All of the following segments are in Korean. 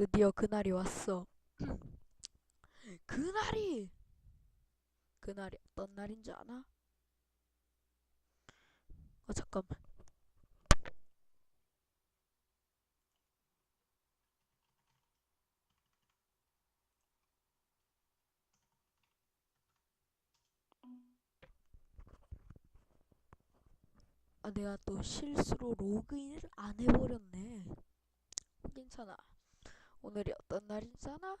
드디어 그날이 왔어. 그날이 그날이 어떤 날인 줄 아나? 어 잠깐만. 아 내가 또 실수로 로그인을 안 해버렸네. 괜찮아. 오늘이 어떤 날인지 아나?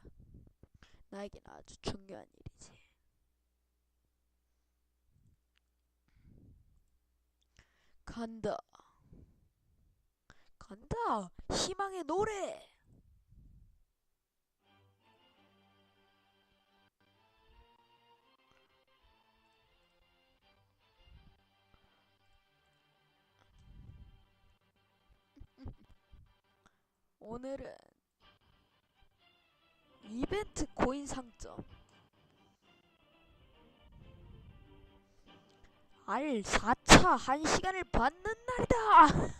나에겐 아주 중요한 일이지. 간다. 간다. 희망의 노래. 오늘은 이벤트 코인 상점. 알 4차 1시간을 받는 날이다!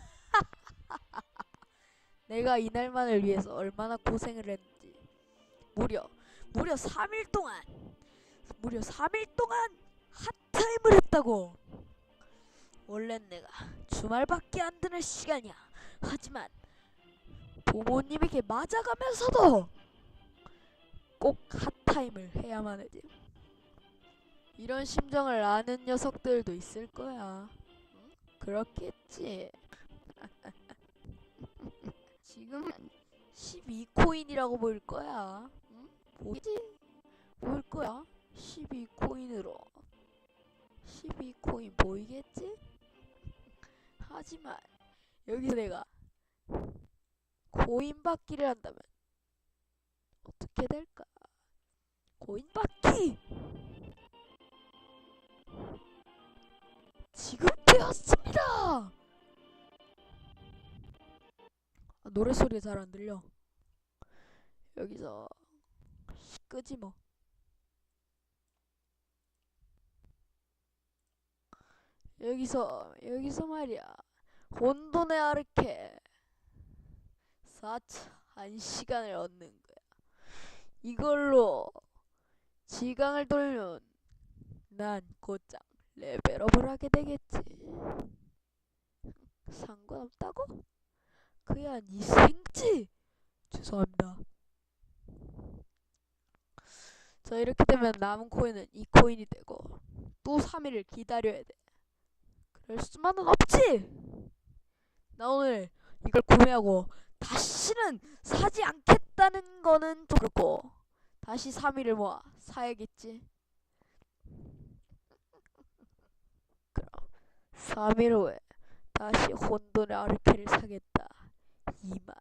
내가 이날만을 위해서 얼마나 고생을 했는지. 무려 무려 3일 동안 무려 3일 동안 핫타임을 했다고! 원래는 내가 주말밖에 안 되는 시간이야. 하지만 부모님에게 맞아가면서도 꼭 핫타임을 해야만 하지. 이런 심정을 아는 녀석들도 있을 거야. 응? 그렇겠지. 지금은 12코인이라고 보일 거야. 응? 보이지? 보일 거야. 12코인으로. 12코인 보이겠지? 하지만 여기서 내가 코인 받기를 한다면 어떻게 될까? 코인 받기! 지금 되었습니다! 아, 노래 소리가 잘안 들려. 여기서 끄지 뭐. 여기서 여기서 말이야. 혼돈의 아르케 4차 1시간을 얻는 거야. 이걸로 지강을 돌면 난 곧장 레벨업을 하게 되겠지. 상관없다고? 그야 네 생지. 죄송합니다. 자 이렇게 되면 남은 코인은 2코인이 되고 또 3일을 기다려야 돼. 그럴 수만은 없지. 나 오늘 이걸 구매하고 다시는 사지 않겠다는 거는 좀 그렇고 다시 3일을 모아 사야겠지. 그럼 3일 후에 다시 혼돈의 아르케를 사겠다. 이만.